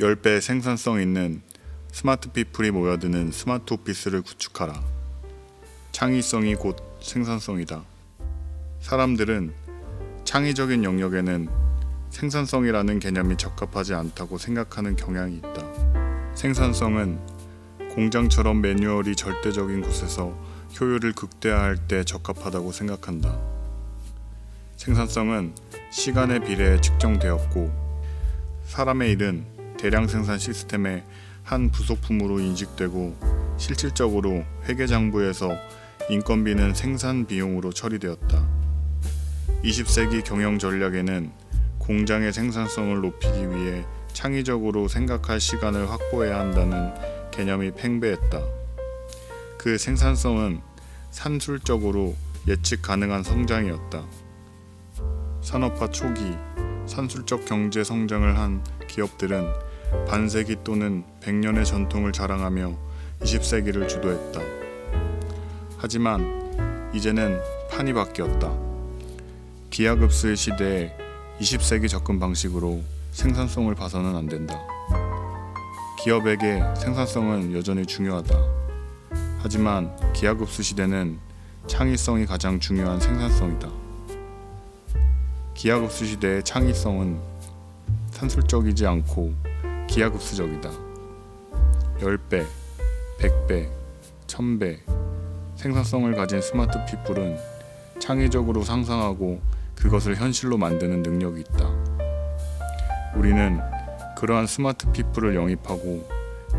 10배 생산성 있는 스마트 피플이 모여드는 스마트 오피스를 구축하라. 창의성이 곧 생산성이다. 사람들은 창의적인 영역에는 생산성이라는 개념이 적합하지 않다고 생각하는 경향이 있다. 생산성은 공장처럼 매뉴얼이 절대적인 곳에서 효율을 극대화할 때 적합하다고 생각한다. 생산성은 시간에 비례해 측정되었고 사람의 일은 대량 생산 시스템의 한 부속품으로 인식되고 실질적으로 회계장부에서 인건비는 생산 비용으로 처리되었다. 20세기 경영 전략에는 공장의 생산성을 높이기 위해 창의적으로 생각할 시간을 확보해야 한다는 개념이 팽배했다. 그 생산성은 산술적으로 예측 가능한 성장이었다. 산업화 초기 산술적 경제 성장을 한 기업들은 반세기 또는 100년의 전통을 자랑하며 20세기를 주도했다. 하지만 이제는 판이 바뀌었다. 기하급수의 시대에 20세기 접근 방식으로 생산성을 봐서는 안 된다. 기업에게 생산성은 여전히 중요하다. 하지만 기하급수 시대는 창의성이 가장 중요한 생산성이다. 기하급수 시대의 창의성은 산술적이지 않고 기하급수적이다. 10배, 100배, 1000배 생산성을 가진 스마트 피플은 창의적으로 상상하고 그것을 현실로 만드는 능력이 있다. 우리는 그러한 스마트 피플을 영입하고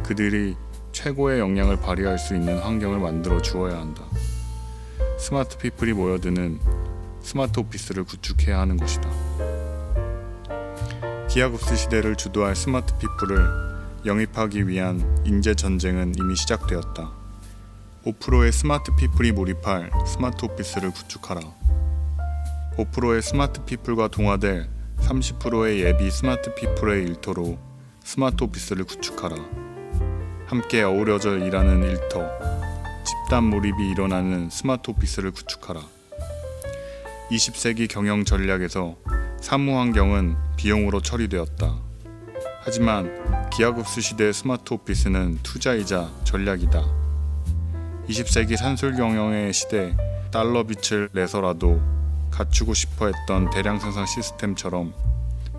그들이 최고의 역량을 발휘할 수 있는 환경을 만들어 주어야 한다. 스마트 피플이 모여드는 스마트 오피스를 구축해야 하는 것이다. 기하급수 시대를 주도할 스마트 피플을 영입하기 위한 인재 전쟁은 이미 시작되었다. 5%의 스마트 피플이 몰입할 스마트 오피스를 구축하라. 5%의 스마트 피플과 동화될 30%의 예비 스마트 피플의 일터로 스마트 오피스를 구축하라. 함께 어우러져 일하는 일터, 집단 몰입이 일어나는 스마트 오피스를 구축하라. 20세기 경영 전략에서 사무 환경은 비용으로 처리되었다. 하지만 기하급수 시대의 스마트 오피스는 투자이자 전략이다. 20세기 산술 경영의 시대 달러 빛을 내서라도 갖추고 싶어 했던 대량 생산 시스템처럼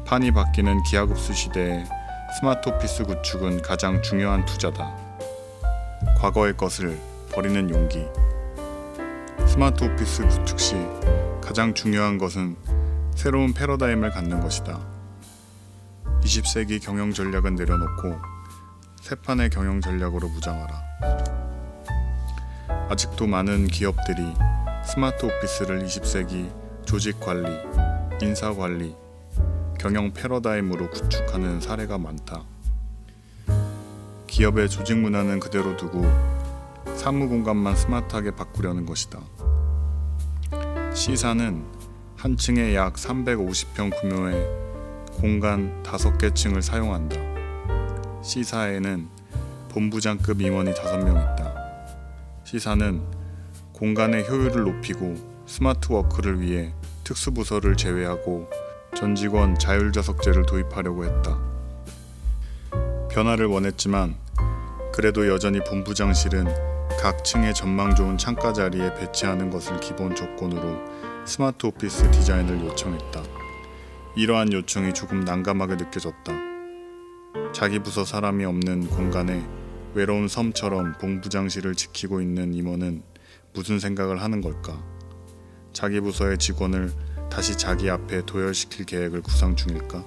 판이 바뀌는 기하급수 시대에 스마트 오피스 구축은 가장 중요한 투자다. 과거의 것을 버리는 용기. 스마트 오피스 구축 시 가장 중요한 것은 새로운 패러다임을 갖는 것이다. 20세기 경영 전략은 내려놓고 새 판의 경영 전략으로 무장하라. 아직도 많은 기업들이 스마트 오피스를 20세기 조직 관리, 인사 관리, 경영 패러다임으로 구축하는 사례가 많다. 기업의 조직 문화는 그대로 두고 사무 공간만 스마트하게 바꾸려는 것이다. C사는 한 층에 약 350평 규모의 공간 5개 층을 사용한다. C사에는 본부장급 임원이 5명 있다. C사는 공간의 효율을 높이고 스마트 워크를 위해 특수부서를 제외하고 전 직원 자율좌석제를 도입하려고 했다. 변화를 원했지만 그래도 여전히 본부장실은 각 층의 전망 좋은 창가 자리에 배치하는 것을 기본 조건으로 스마트 오피스 디자인을 요청했다. 이러한 요청이 조금 난감하게 느껴졌다. 자기 부서 사람이 없는 공간에 외로운 섬처럼 본부장실을 지키고 있는 임원은 무슨 생각을 하는 걸까? 자기 부서의 직원을 다시 자기 앞에 도열시킬 계획을 구상 중일까?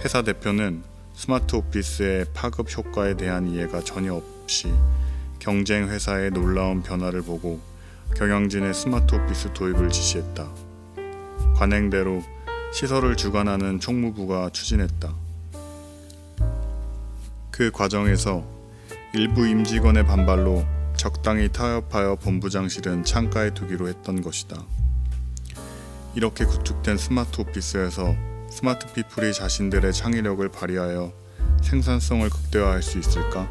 회사 대표는 스마트 오피스의 파급 효과에 대한 이해가 전혀 없이 경쟁 회사의 놀라운 변화를 보고 경영진의 스마트 오피스 도입을 지시했다. 관행대로 시설을 주관하는 총무부가 추진했다. 그 과정에서 일부 임직원의 반발로 적당히 타협하여 본부장실은 창가에 두기로 했던 것이다. 이렇게 구축된 스마트 오피스에서 스마트 피플이 자신들의 창의력을 발휘하여 생산성을 극대화할 수 있을까?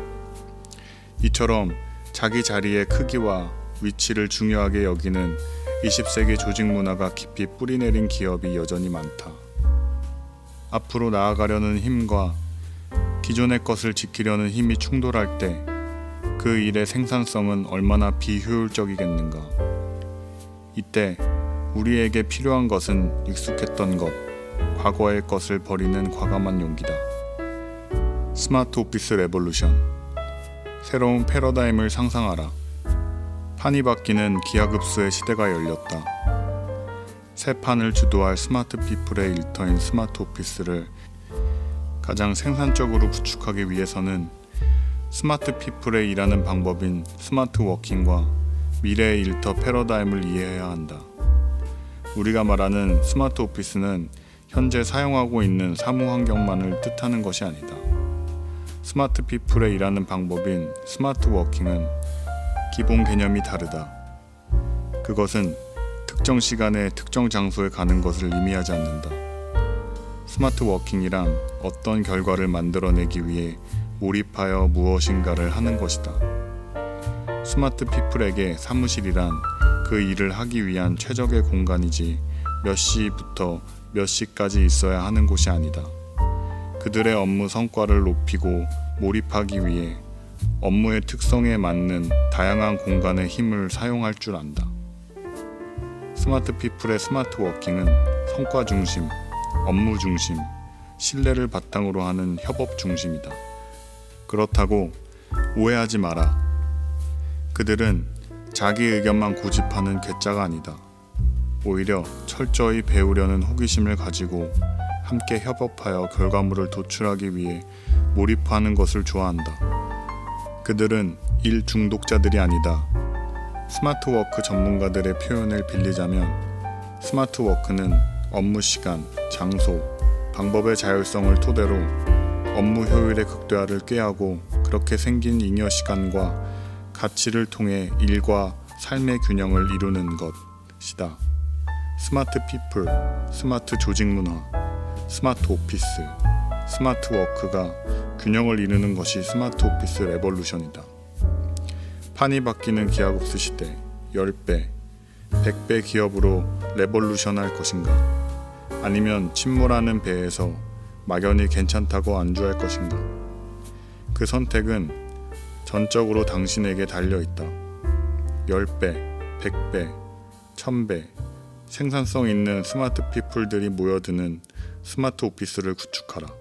이처럼 자기 자리의 크기와 위치를 중요하게 여기는 20세기 조직 문화가 깊이 뿌리내린 기업이 여전히 많다. 앞으로 나아가려는 힘과 기존의 것을 지키려는 힘이 충돌할 때 그 일의 생산성은 얼마나 비효율적이겠는가. 이때 우리에게 필요한 것은 익숙했던 것, 과거의 것을 버리는 과감한 용기다. 스마트 오피스 레볼루션. 새로운 패러다임을 상상하라. 판이 바뀌는 기하급수의 시대가 열렸다. 새 판을 주도할 스마트 피플의 일터인 스마트 오피스를 가장 생산적으로 구축하기 위해서는 스마트 피플의 일하는 방법인 스마트 워킹과 미래의 일터 패러다임을 이해해야 한다. 우리가 말하는 스마트 오피스는 현재 사용하고 있는 사무 환경만을 뜻하는 것이 아니다. 스마트 피플의 일하는 방법인 스마트 워킹은 기본 개념이 다르다. 그것은 특정 시간에 특정 장소에 가는 것을 의미하지 않는다. 스마트 워킹이란 어떤 결과를 만들어내기 위해 몰입하여 무엇인가를 하는 것이다. 스마트 피플에게 사무실이란 그 일을 하기 위한 최적의 공간이지 몇 시부터 몇 시까지 있어야 하는 곳이 아니다. 그들의 업무 성과를 높이고 몰입하기 위해 업무의 특성에 맞는 다양한 공간의 힘을 사용할 줄 안다. 스마트 피플의 스마트 워킹은 성과 중심, 업무 중심, 신뢰를 바탕으로 하는 협업 중심이다. 그렇다고 오해하지 마라. 그들은 자기 의견만 고집하는 괴짜가 아니다. 오히려 철저히 배우려는 호기심을 가지고 함께 협업하여 결과물을 도출하기 위해 몰입하는 것을 좋아한다. 그들은 일 중독자들이 아니다. 스마트 워크 전문가들의 표현을 빌리자면 스마트 워크는 업무 시간, 장소, 방법의 자율성을 토대로 업무 효율의 극대화를 꾀하고 그렇게 생긴 잉여 시간과 가치를 통해 일과 삶의 균형을 이루는 것이다. 스마트 피플, 스마트 조직 문화, 스마트 오피스, 스마트 워크가 균형을 이루는 것이 스마트 오피스 레볼루션이다. 판이 바뀌는 기하급수 시대 10배, 100배 기업으로 레볼루션 할 것인가? 아니면 침몰하는 배에서 막연히 괜찮다고 안주할 것인가? 그 선택은 전적으로 당신에게 달려 있다. 10배, 100배, 1000배 생산성 있는 스마트 피플들이 모여드는 스마트 오피스를 구축하라.